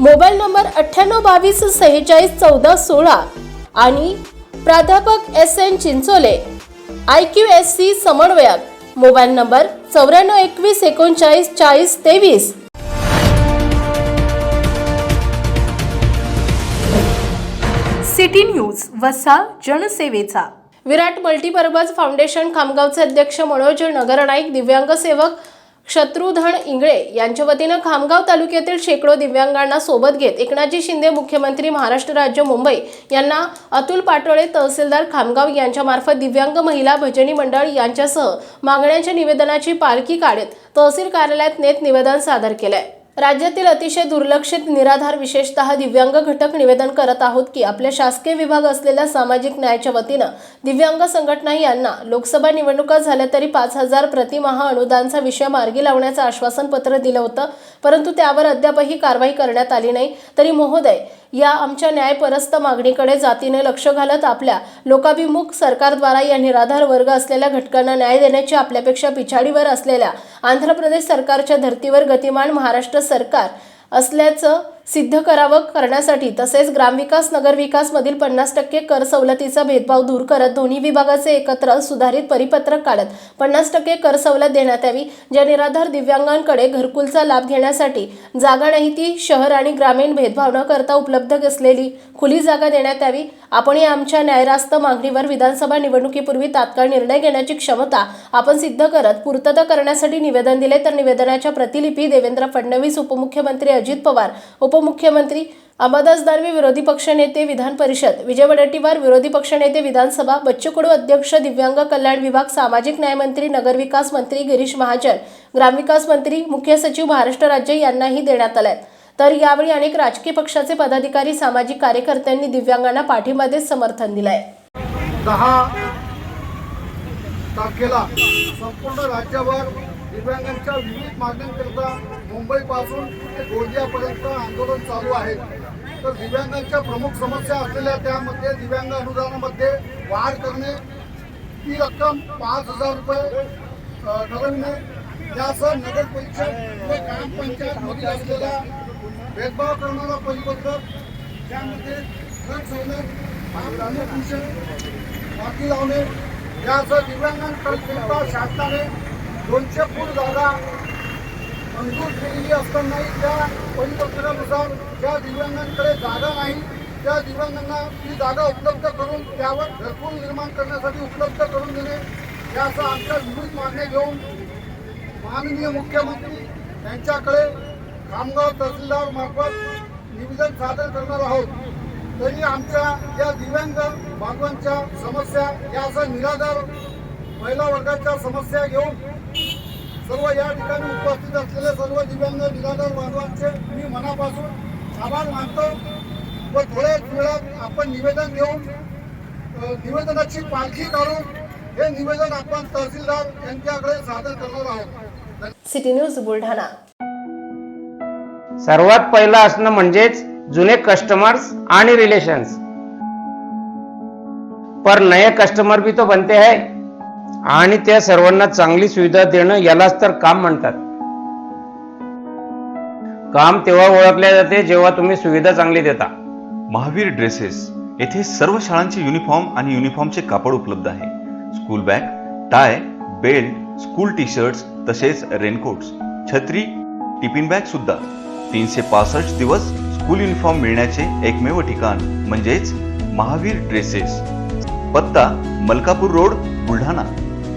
Mobile number अठ्ठ्याण्णव बावीस सेहेचाळीस चौदा सोळा. आणि प्राध्यापक S N Chinchole I Q S C समन्वयक. मोबाईल नंबर चौऱ्याण्णव एकवीस एकोणचाळीस चाळीस तेवीस. सिटी न्यूज वसा जनसेवेचा. विराट मल्टीपर्पज फाउंडेशन खामगावचे अध्यक्ष मनोज नगरनाईक दिव्यांग सेवक शत्रुधन इंगळे यांच्या वतीनं खामगाव तालुक्यातील शेकडो दिव्यांगांना सोबत घेत एकनाथजी शिंदे मुख्यमंत्री महाराष्ट्र राज्य मुंबई यांना अतुल पाटोळे तहसीलदार खामगाव यांच्यामार्फत दिव्यांग महिला भजनी मंडळ यांच्यासह मागण्यांच्या निवेदनाची पालखी काढत तहसील कार्यालयात नेत निवेदन सादर केलंय. राज्यातील अतिशय दुर्लक्षित निराधार विशेषतः दिव्यांग घटक निवेदन करत आहोत की आपल्या शासकीय विभाग असलेल्या सामाजिक न्यायाच्या वतीनं दिव्यांग संघटना यांना लोकसभा निवडणुका झाल्या तरी पाच हजार प्रतिमहा अनुदानचा विषय मार्गी लावण्याचं आश्वासन पत्र दिलं होतं. परंतु त्यावर अद्यापही कारवाई करण्यात आली नाही. तरी महोदय या आमच्या न्यायपरस्त मागणीकडे जातीने लक्ष घालत आपल्या लोकाभिमुख सरकारद्वारा या निराधार वर्ग असलेल्या घटकांना न्याय देण्याची आपल्यापेक्षा पिछाडीवर असलेल्या आंध्र प्रदेश सरकारच्या धर्तीवर गतिमान महाराष्ट्र सरकार असल्याचं सिद्ध करावं करण्यासाठी तसेच ग्रामविकास नगरविकासमधील पन्नास टक्के कर सवलतीचा भेदभाव दूर करत दोन्ही विभागाचे एकत्र सुधारित परिपत्रक काढत पन्नास टक्के कर सवलत देण्यात यावी. ज्या निराधार दिव्यांगांकडे घरकुलचा लाभ घेण्यासाठी जागा नाही ती शहर आणि ग्रामीण भेदभाव न करता उपलब्ध असलेली खुली जागा देण्यात यावी. आपण या आमच्या न्यायरास्त मागणीवर विधानसभा निवडणुकीपूर्वी तात्काळ निर्णय घेण्याची क्षमता आपण सिद्ध करत पूर्तता करण्यासाठी निवेदन दिले तर निवेदनाच्या प्रतिलिपी देवेंद्र फडणवीस उपमुख्यमंत्री अजित पवार उपमुख्यमंत्री अंबादास दानवे विरोधी पक्षनेते विधान परिषद विजय वडेट्टीवार विरोधी पक्षनेते विधानसभा बच्चू कडू अध्यक्ष दिव्यांग कल्याण विभाग सामाजिक न्यायमंत्री नगरविकास मंत्री गिरीश महाजन ग्रामविकास मंत्री मुख्य सचिव महाराष्ट्र राज्य यांनाही देण्यात आलाय. तर यावेळी अनेक राजकीय पक्षाचे पदाधिकारी सामाजिक कार्यकर्त्यांनी दिव्यांगांना पाठिंबाचे समर्थन दिलंय. दहा तारखेला संपूर्ण राज्यभर दिव्यांगांच्या विविध मागण्यांकरता मुंबईपासून ते गोंदियापर्यंत आंदोलन चालू आहे. तर दिव्यांगांच्या प्रमुख समस्या असलेल्या त्यामध्ये दिव्यांग अनुदानामध्ये वाढ करणे ती रक्कम पाच हजार रुपये ठरवणे त्यासह नगर परिषद व असलेला भेदभाव करणारा परिपत्रक त्यामध्ये कर सवलत माती लावणे यासह दिव्यांगांकरिता शासनाने दोनशे फूट जागा मंजूर केलेली असतानाही त्या परिपत्रकानुसार ज्या दिव्यांगांकडे जागा नाही. त्या दिव्यांगांना ती जागा उपलब्ध करून त्यावर घरकुल निर्माण करण्यासाठी उपलब्ध करून देणे यासह आमच्या विविध मागण्या घेऊन माननीय मुख्यमंत्री यांच्याकडे खामगाव तहसीलदार मार्फत निवेदन सादर करणार आहोत. तरी आमच्या या दिव्यांग बांधवांच्या समस्या याचा निराधार महिला वर्गाच्या समस्या घेऊन सर्व या ठिकाणी उपस्थित असलेले सर्व दिव्यांग निराधार बांधवांचे मी मनापासून आभार मानतो व थोड्याच वेळात आपण निवेदन घेऊन अ, निवेदनाची पालखी काढून हे निवेदन आपण तहसीलदार यांच्याकडे सादर करणार आहोत. City news Buldhana. सर्वात पहिलं असणं म्हणजेच जुने कस्टमर्स आणि रिलेशन्स पर नए कस्टमर भी तो बनते है. आणि त्या सर्वांना चांगली सुविधा देणं यालाच तर काम म्हणतात. काम तेव्हा ओळखले जाते जेव्हा तुम्ही सुविधा चांगली देता. महावीर ड्रेसेस येथे सर्व शाळांचे युनिफॉर्म आणि युनिफॉर्मचे कापड उपलब्ध आहे. School bag tie belt school T shirts तसेच रेनकोट्स छत्री टिफिन बॅग सुद्धा. तीनशे पासष्ट दिवस स्कूल युनिफॉर्म मिळण्याचे एकमेव ठिकाण म्हणजेच महावीर ड्रेसेस. पत्ता मलकापूर रोड बुलढाणा.